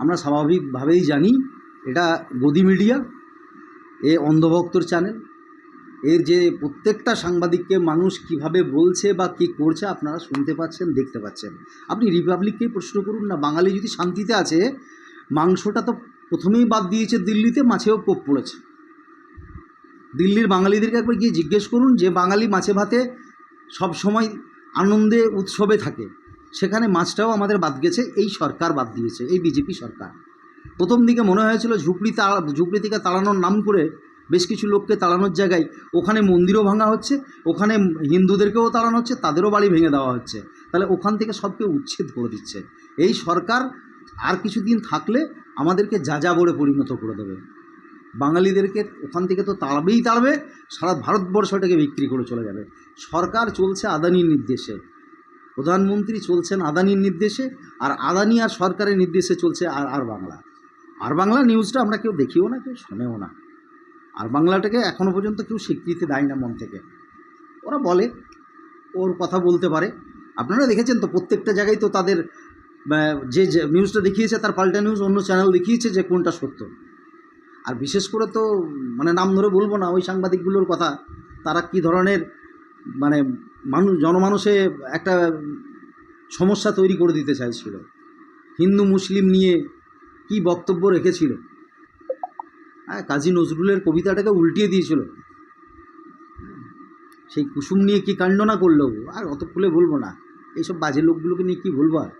আমরা স্বাভাবিকভাবেই জানি এটা গদি মিডিয়া, এ অন্ধভক্তর চ্যানেল। এর যে প্রত্যেকটা সাংবাদিককে মানুষ কীভাবে বলছে বা কী করছে আপনারা শুনতে পাচ্ছেন, দেখতে পাচ্ছেন। আপনি রিপাবলিককেই প্রশ্ন করুন না, বাঙালি যদি শান্তিতে আছে, মাংসটা তো প্রথমেই বাদ দিয়েছে দিল্লিতে, মাছেও কোপ পড়েছে। দিল্লির বাঙালিদেরকে একবার গিয়ে জিজ্ঞেস করুন যে বাঙালি মাছে ভাতে সব সময় আনন্দে, উৎসবে থাকে। সেখানে মাছটাও আমাদের বাদ গেছে, এই সরকার বাদ দিয়েছে, এই বিজেপি সরকার। প্রথম দিকে মনে হয়েছিল ঝুপড়ি তাড়া, ঝুপড়ি থেকে তাড়ানোর নাম করে বেশ কিছু লোককে তাড়ানোর জায়গায় ওখানে মন্দিরও ভাঙা হচ্ছে, ওখানে হিন্দুদেরকেও তাড়ানো হচ্ছে, তাদেরও বাড়ি ভেঙে দেওয়া হচ্ছে। তাহলে ওখান থেকে সবকে উচ্ছেদ করে দিচ্ছে। এই সরকার আর কিছুদিন থাকলে আমাদেরকে যা যা বলে পরিণত করে দেবে। বাঙালিদেরকে ওখান থেকে তো তাড়বেই তাড়বে, সারা ভারতবর্ষটাকে বিক্রি করে চলে যাবে। সরকার চলছে আদানির নির্দেশে। প্রধানমন্ত্রী চলছেন আদানির নির্দেশে, আর আদানি আর সরকারের নির্দেশে চলছে আর আর বাংলা। আর বাংলা নিউজটা আমরা কেউ দেখিও না, কেউ শোনেও না। আর বাংলাটাকে এখনও পর্যন্ত কেউ স্বীকৃতি দেয় না মন থেকে। ওরা বলে, ওর কথা বলতে পারে। আপনারা দেখেছেন তো প্রত্যেকটা জায়গায় তো তাদের যে নিউজটা দেখিয়েছে, তার পাল্টা নিউজ অন্য চ্যানেল দেখিয়েছে যে কোনটা সত্য। আর বিশেষ করে তো মানে নাম ধরে বলব না, ওই সাংবাদিকগুলোর কথা, তারা কি ধরনের মানে মানুষ, জনমানুষে একটা সমস্যা তৈরি করে দিতে চাইছিল। হিন্দু, মুসলিম নিয়ে কি বক্তব্য রেখেছিল? হ্যাঁ কাজী নজরুলের কবিতাটাকে উল্টিয়ে দিয়েছিল। সেই কুসুম নিয়ে কি কাণ্ড না করল? আর অত খুলে বলব না। এইসব বাজে লোকগুলোকে নিয়ে কি বলব আর?